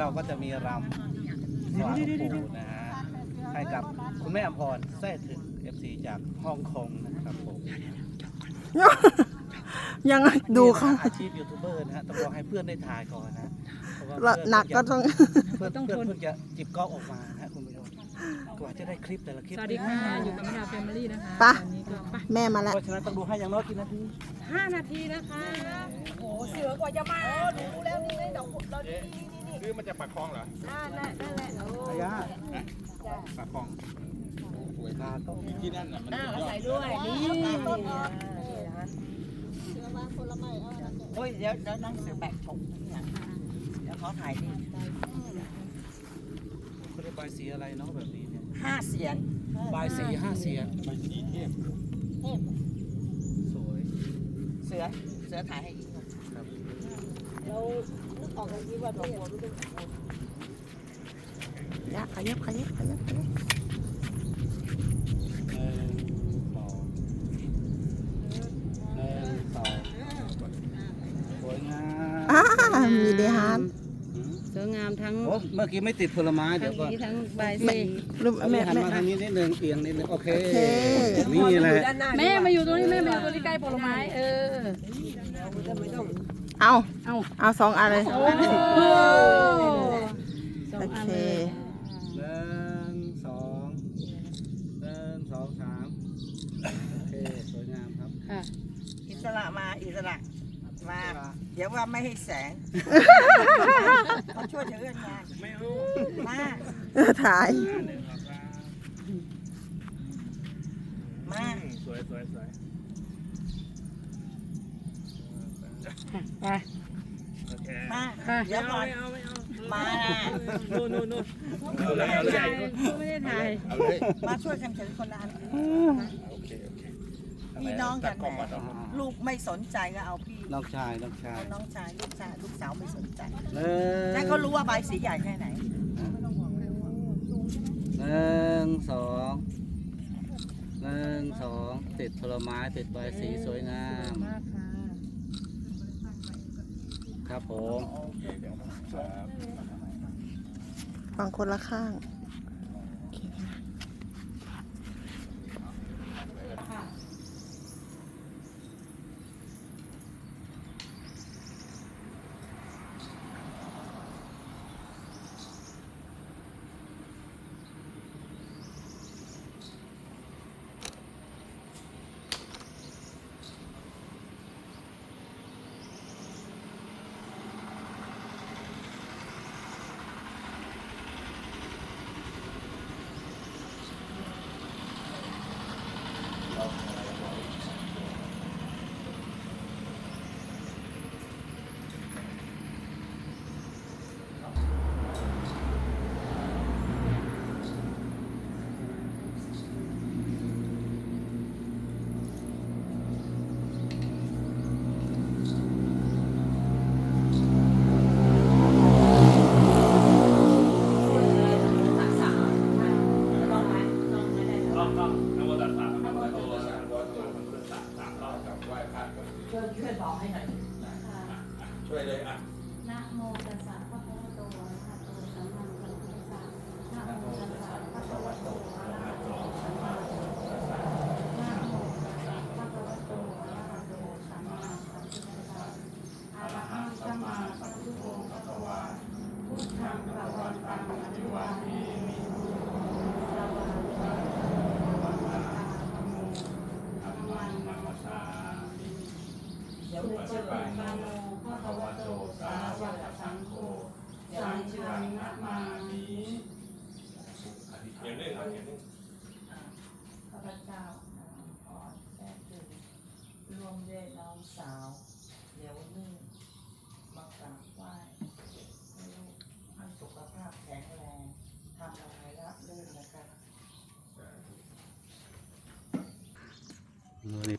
นี้เราก็จะมีรำถวายหลวงปู่นะฮะให้กับคุณแม่อภรแท้ถึง FC จากฮ่องกงนะครับผมยังไงดูเขานี่นะอาชีพยูทูบเบอร์นะฮะต้องรอให้เพื่อนได้ถ่ายก่อนนะเพราะว่าละเพื่อหนักก็ต้องเพื่อนเพื่อนเพื่อนจะจิบกล้องออกมานะฮะคุณผู้ชมกว่าจะได้คลิปแต่ละคลิปสวัสดีค่ะ อยู่กับแม่ดาแฟมิลี่นะคะไปวันนี้ก็ไปแม่มาแล้วเพราะฉะนั้นต้องดูให้อย่างน้อยกี่นาทีห้านาทีนะคะ โอ้เสือกว่าจะมา ดูแล้วนี่ไงดอกเรานี่ นี่นี่คือมันจะปักคลองเหรออ่านั่นนั่นแหละโอ้อายาปักคลองสวยตาต้องที่นั่นน่ะมันอ่าสุดยอใส่ดด้วยนี่ต้นอ่อนโอ้ยเดี๋ยวเดี๋ยวนั่งเสือแบกผมเนี่ยเดี๋ยวขอถ่ายดิเขาเรียกใบสีอะไรเนาะแบบนี้เนี่ยห้าเสียงใบสีห้าเสียงไปที่เทพสวยเสือเสือถ่ายให้อีกหน่อยครับเราออกกันที่ว่าด อกบัวรู้เป็นยะขยับขยับขยับขยับสวยงามอ่ามีเดฮานสวยงามทั้งโอ้เมื่อกี้ไม่ติดผลไม้เดี๋ยวก่อนนี้ทั้งใบแม่สีรูปแม่หันมาทางนี้นิดนึงเอียงนิดนึงโอเคโอเคนี่แหละแม่มาอยู่ตรงนี้แม่มาอยู่ตรงนี้ใกล้ผลไม้เออ เอาเอาเอาสองอันเลยโอ้สองโออันเคเลยหนึ่งสองหนึ่งสองสามโอเคสวยงามครับค่ะอิสระมาอิสระมาเดี๋ยวว่าไม่ให้แสงเขาช่วยจะเอื้อนงานไม่เอามาเออถ่ายหนึ่งสองสามมาสวยสวยสวย ไปโอเคมาค่ะเดี๋ยวก่อนมานู่นนู่นนู่นเอาเลยเอาเลยถ่ายไม่ได้ถ่ายเอาเลยมาช่วยกันถือคนละอันโอเคโอเคพี่น้องตักัดนกล้องแหมาละตอนลูกไม่สนใจก็เอาพี่น้องชายน้องชายเอาน้องชายลูกชายลูกสาวไม่สนใจหนึ่งแต่เขารู้ว่าใบสีใหญ่แค่ไหนหนึ่งสองหนึ่งสองติดผลไม้ติดใบสีสวยงามมาก ค่ะครับผม ฟังคนละข้าง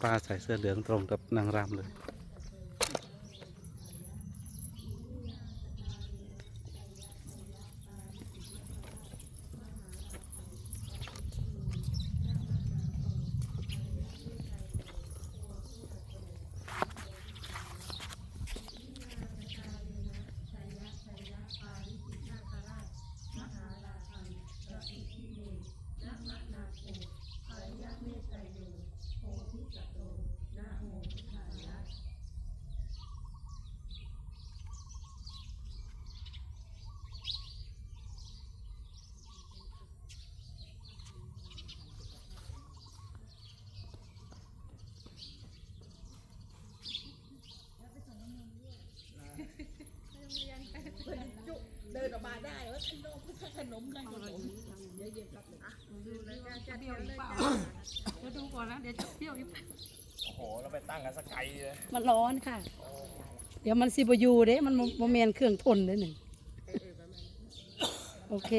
ป้าใส่เสื้อเหลืองตรงกับนางรำเลย ไปตั้งกันสกไกลเลยมันร้อนค่ะ เดี๋ยวมันสิบอยูเด้ มันโมเมนเครื่องทนเด้หนึ่งโอเค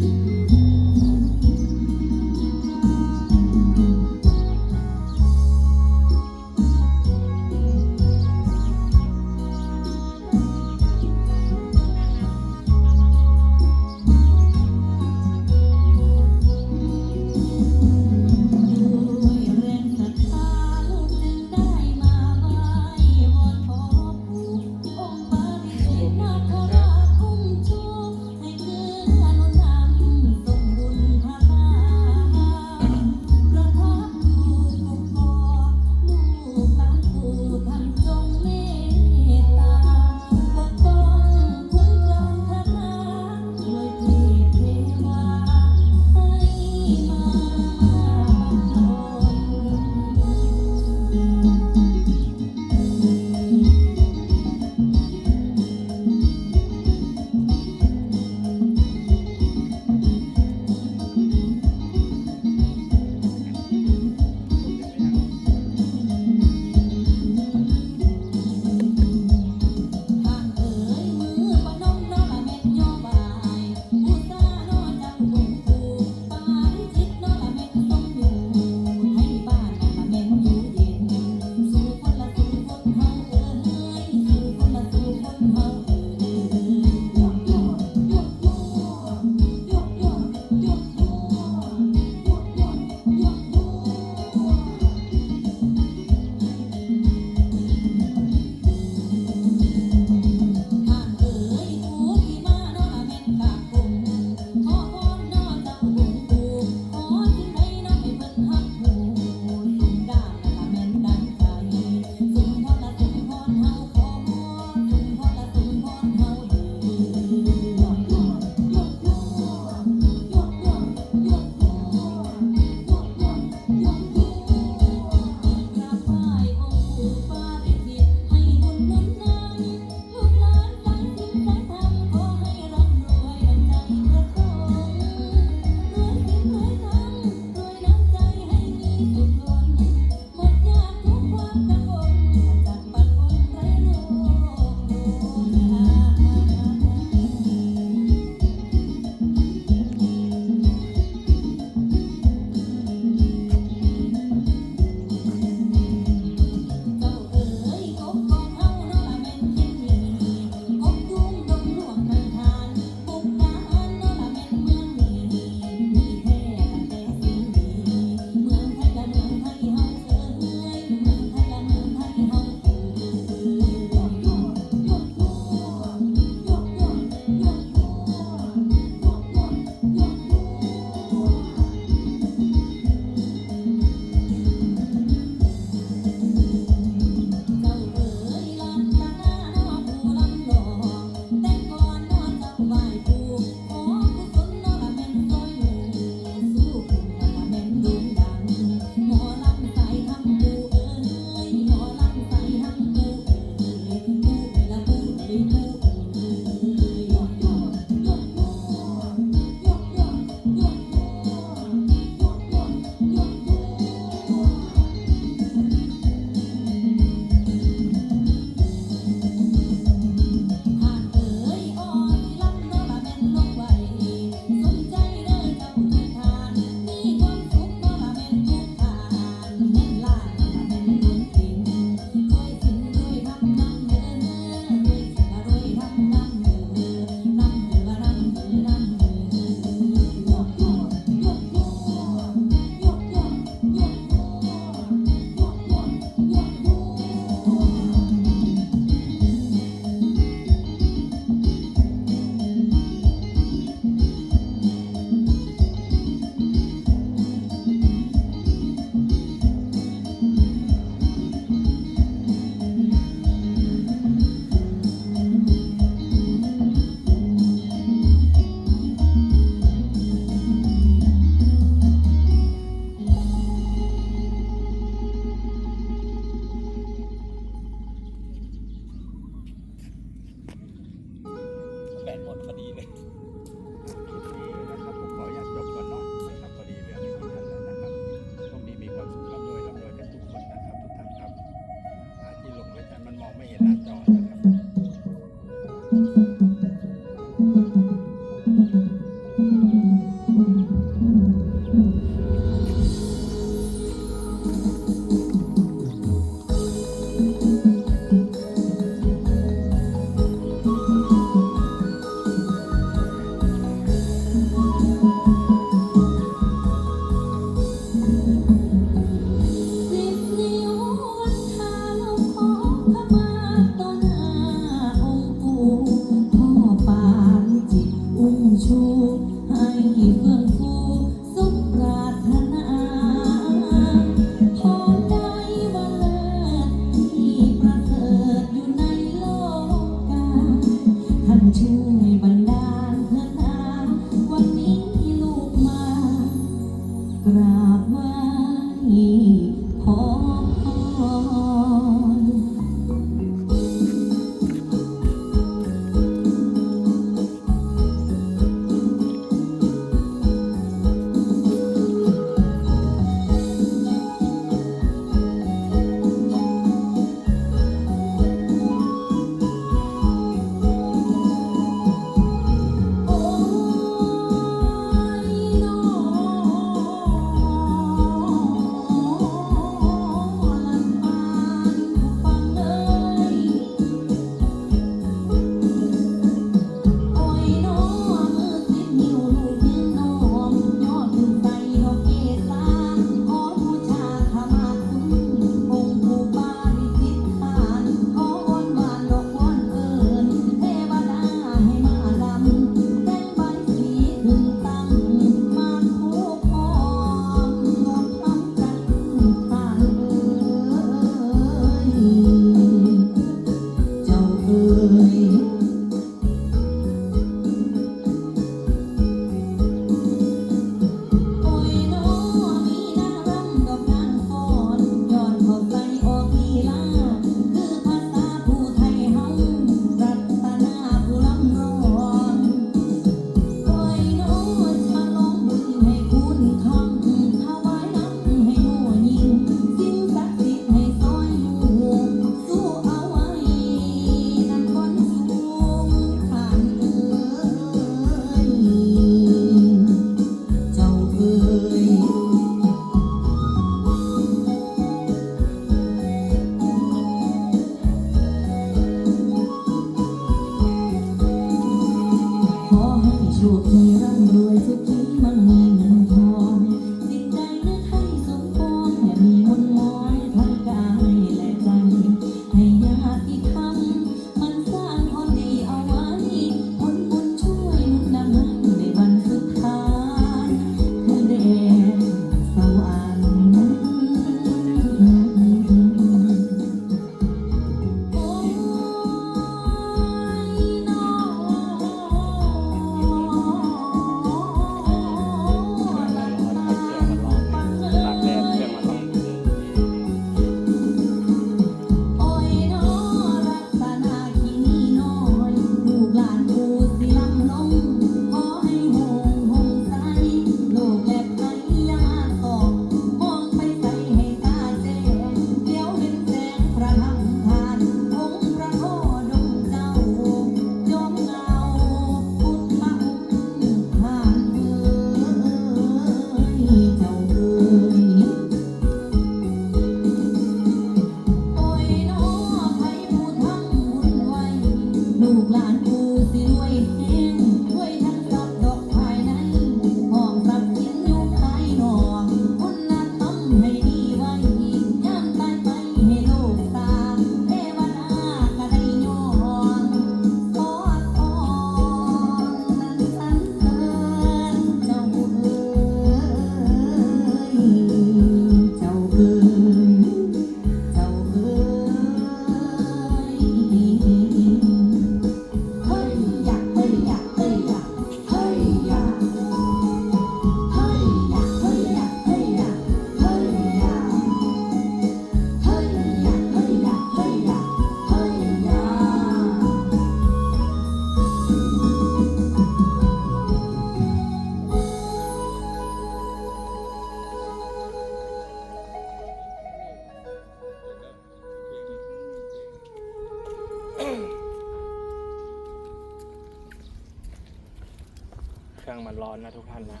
เครื่องมันร้อนนะทุกท่านนะ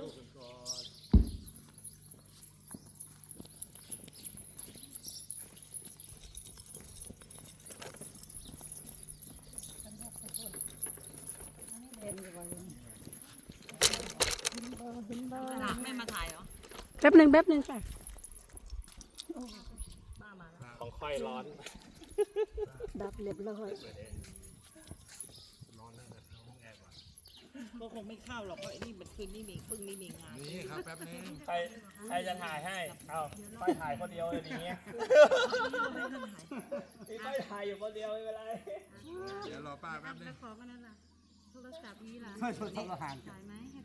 ลูแม่มาถ่ายเหรอแป๊บหนึ่งแป๊บหนึ่งค่ะของค่อยร้อน ดับเรียบร้อยเอง ก็คงไม่เข้าหรอกเพราะไอ้นี่มันคืนนี่มีพึ่งนี่มีงานนี่ครับแป๊บนึงใครใครจะถ่ายให้ เอาไปถ่ายคนเดียวอย่างนี้ยนี่ไปถ่ายอยู่คนเดียวไม่เป็นไร เดี๋ยวรอป้าแป๊บนึง ขอกันั่นละโทรศัพท์นี้ล่ะห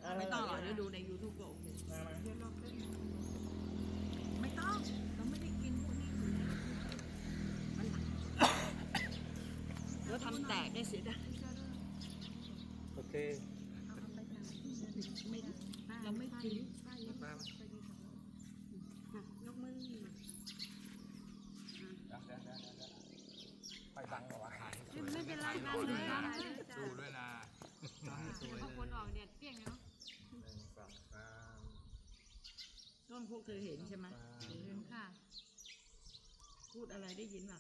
ล่าไม่ต้องหรอกเดี๋ยวดูในยูทูบก็โอ วกเธอเห็นใช่ไหมค่ะ พูดอะไรได้ยินป่ะ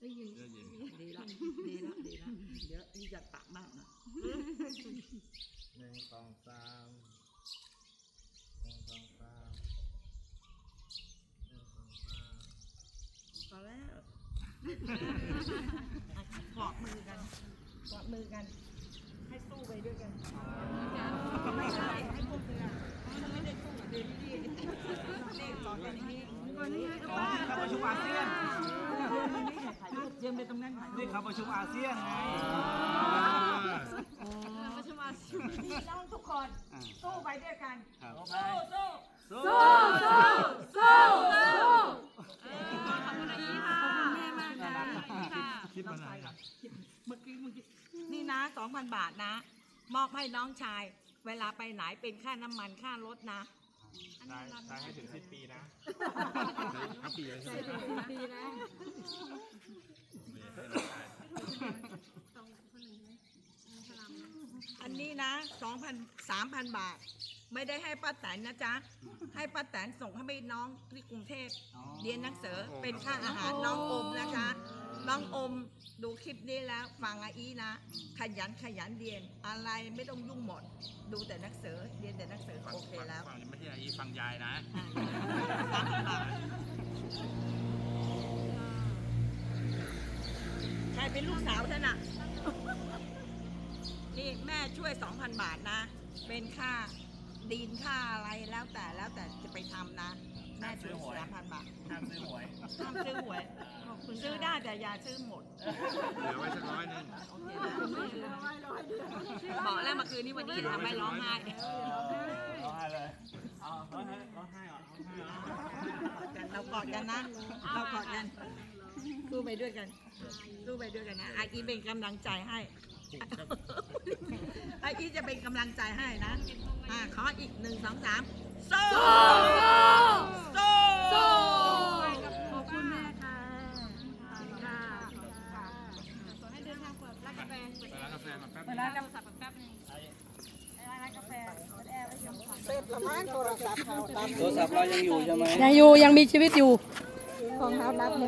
ได้ยินได้ยินดีละดีละดีละเดี๋ยวนี่จะปากมากนะหนึ่งสองสามหนึ่งสองสามหนึ่งสองสามพอแล้วกอดมือกันกอดมือกัน ให้สู้ไปด้วยกันไม่ใช่ให้พวกเธออะมันไม่ได้สู้กับเดลี่นี่ กอดกันอย่างนี้อ๋อที่เขาประชุมอาเซียนถ่ายรูปเยืนไปตรงนั้นถ่ายรูนี่ปเขาประชุมอาเซียนไงประชุมอาเซียนพี่น้องทุกคนสู้ไปด้วยกันครับสู้สู้สู้สู้ขอบคุณอาอีค่ะขอบคุณแม่มากค่ะค่ะคิดมานานครับเมื่อกี้เมื่อกี้นี่นะสองพันบาทนะ มอบให้น้องชาย เวลาไปไหนเป็นค่าน้ำมันค่ารถนะ ใช้ใช้ให้ถึงสิ้นปีนะทั้งปีเลยใช่ไหมดีนะอันนี้นะสองพันสามพันบาท ไม่ได้ให้ป้าแตนนะจ๊ะ ให้ป้าแตนส่งให้ไปน้องที่กรุงเทพเรียนหนังสือเป็นค่าอาหารน้องอมนะคะ น้องอมดูคลิปนี้แล้วฟังอาอีนะ ขยันขยันเรียนอะไรไม่ต้องยุ่งหมด ดูแต่หนังสือเรียนแต่หนังสือโอเคแล้วฟังไม่ใช่ไอ้ฟังยายนะใครเป็นลูกสาวท่านอะนี่แม่ช่วยสองพันบาทนะ เป็นค่าดินค่าอะไรแล้วแต่แล้วแต่จะไปทำนะ แม่ช่วยสามพันบาทห้ามซื้อหวยห้ามซื้อหวย ซื้อได้แต่อย่าซื้อหมดเหลือไว้สักร้อยหนึงโอเคนะบอกแล้วเมื่อคืนนี้วันนี้ทำให้ร้องไห้ร้องไห้เลยเอาร้องไห้ร้องไห้เหรอร้องไห้เหรอเรากอดกันนะ เรากอดกันสู้ไปด้วยกันสู้ไปด้วยกันนะอาอีเป็นกำลังใจให้อาอีจะเป็นกำลังใจให้นะอ่าขออีกหนึ่งสองสามสู้สู้ ฟมาแป๊บเวลาเราสับแป๊บนึงร้านกาแฟแอร์ไว้ชมโทรศัพท์เรายังอยู่ใช่ไหมยังอยู่ยังมีชีวิตอยู่ของเท้านับ